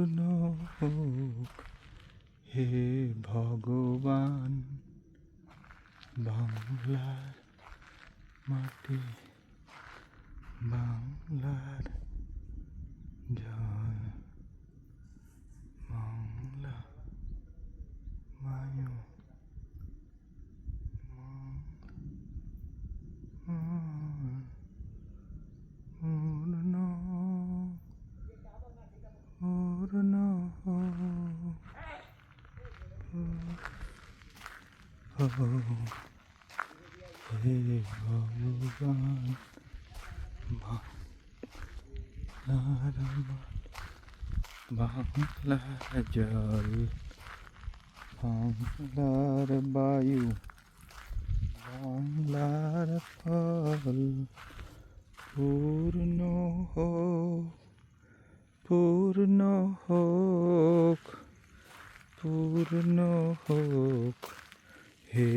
হোক হে ভগবান বাংলার মাটি বাংলার জয় বাংলা বায়ু পূর্ণ পূর্ণ হে ভগবান বাংলার জল বাংলার বায়ু বাংলার ফল পূর্ণ হোক পূর্ণ হোক পূর্ণ হোক হে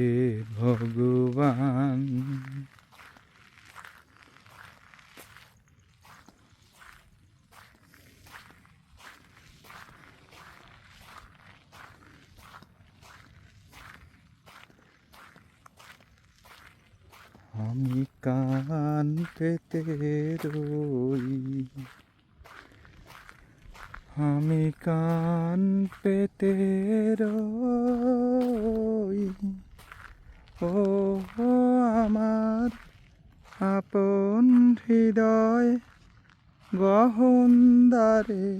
ভগবান। আমি কান পেতে রই আমি কান পেতে রই। ও আমার আপন হৃদয় গহন দ্বারে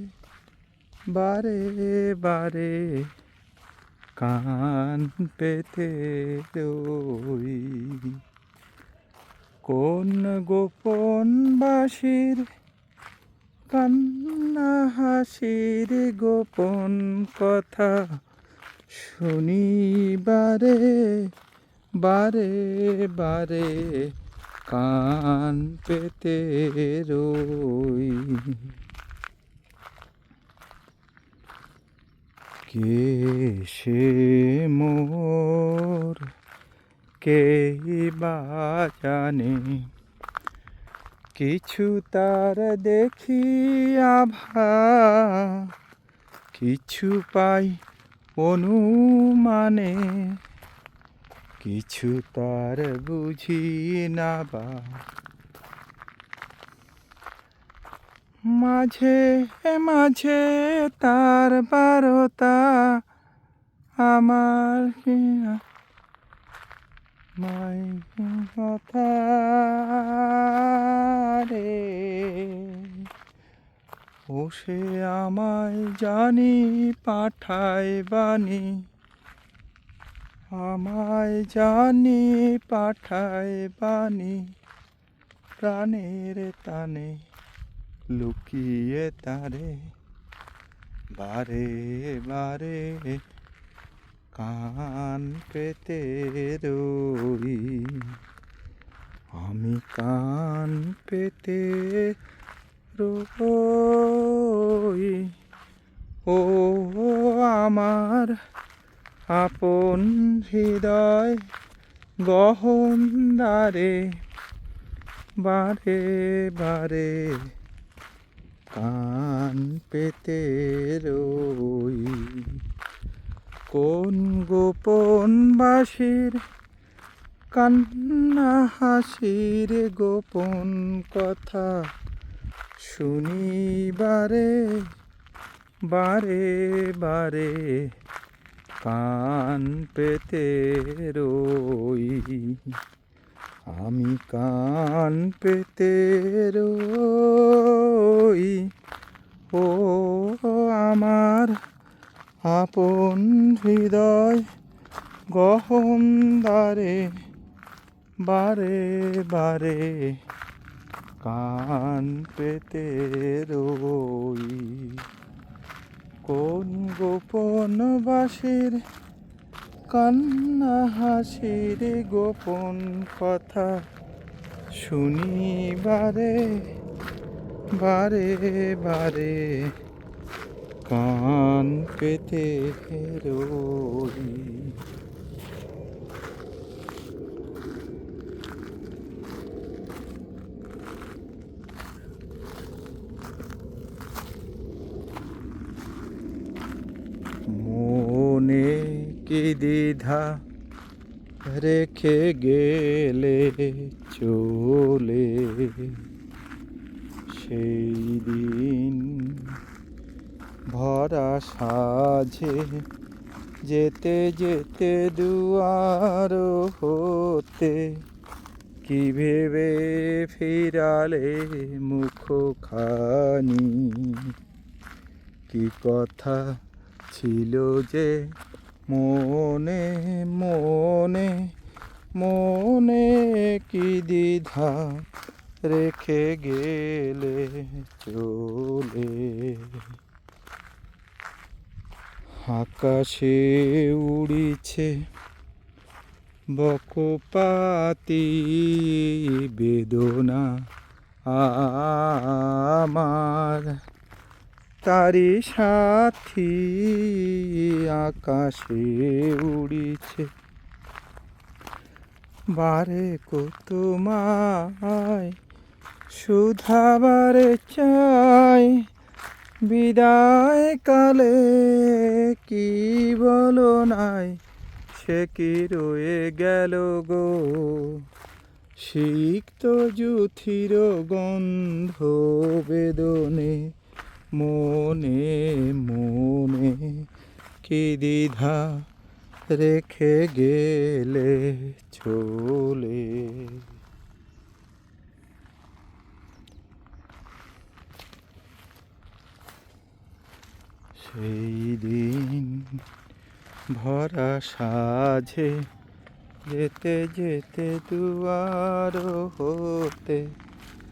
বারে বারে কান পেতে রই। কোন গোপন বাসির কান্না হাসির গোপন কথা শুনিবারে, বারে বারে কান পেতে রই। কে সে মোর, কে বা জানে? কিছু তার দেখি আভা, কিছু পাই অনুমানে, কিছু তার বুঝি না বা। মাঝে মাঝে তার বারতা আমার মাই কথা। রে ও সে আমায় জানি, পাঠায় বাণী। আমায় জানি, পাঠায় বাণী। প্রাণের তানে লুকিয়ে তারে। বারে বারে কান পেতে রই। আমি কান পেতে রই ও আমার আপন হৃদয় গহন দ্বারে বারে বারে কান পেতে রই কোন গোপন বাসির কান্না হাসির গোপন কথা শুনিবারে, বারে বারে কান পেতে রই। আমি কান পেতে রই। ও আমার আপন হৃদয় গহন দ্বারে বারে বারে কান পেতে রই। কোন গোপন বাসির কান্না হাসির গোপন কথা শুনিবারে বারে বারে কান পেতে রই। কি দ্বিধা রেখে গেলে চলে। সেই দিন ভরা সাজে যেতে যেতে দুয়ার হতে কি ভেবে ফিরালে মুখখানি? কি কথা ছিল যে মনে মনে মনে কি দ্বিধা রেখে গেলে চলে? আকাশে উড়িছে বকপাতি বেদনা আমার। তারি সাথী আকাশে উড়িছে। বারে কত মায় সুধাবারে চাই। বিদায় কালে কি বলো নাই, সে কি রয়ে গেল গো? সিক্ত জুথির গন্ধ বেদনে মনে মনে কি দ্বিধা রেখে গেলে চলে? সেই দিন ভরা সাজে যেতে যেতে দুয়ার হতে,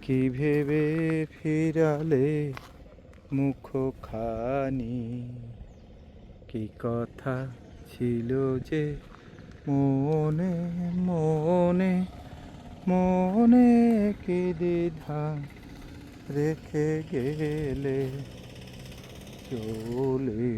কি ভেবে ফিরালে মুখখানি। কি কথা ছিল যে মনে মনে মনে কি দ্বিধা রেখে গেলে চলে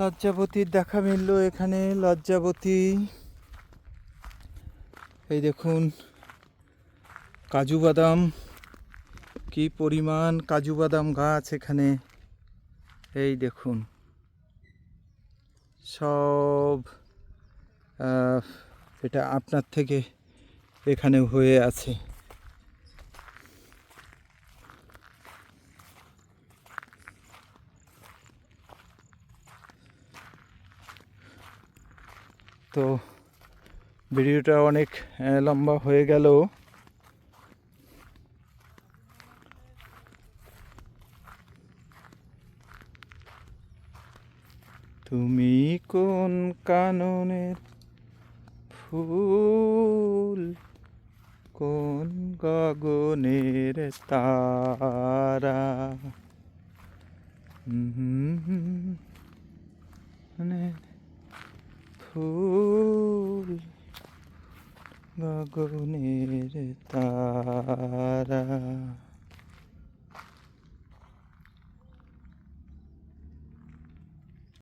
লজ্জাবতীর দেখা মিলল এখানে, লজ্জাবতী। এই দেখুন, কাজু বাদাম, কি পরিমাণ কাজু বাদাম গাছ এখানে। এই দেখুন, সব এটা আপনার থেকে এখানে হয়ে আছে। তো ভিডিওটা অনেক লম্বা হয়ে গেল তুমি কোন কাননের ফুল, কোন গগনের তারা? মানে ফুল গগনের তারা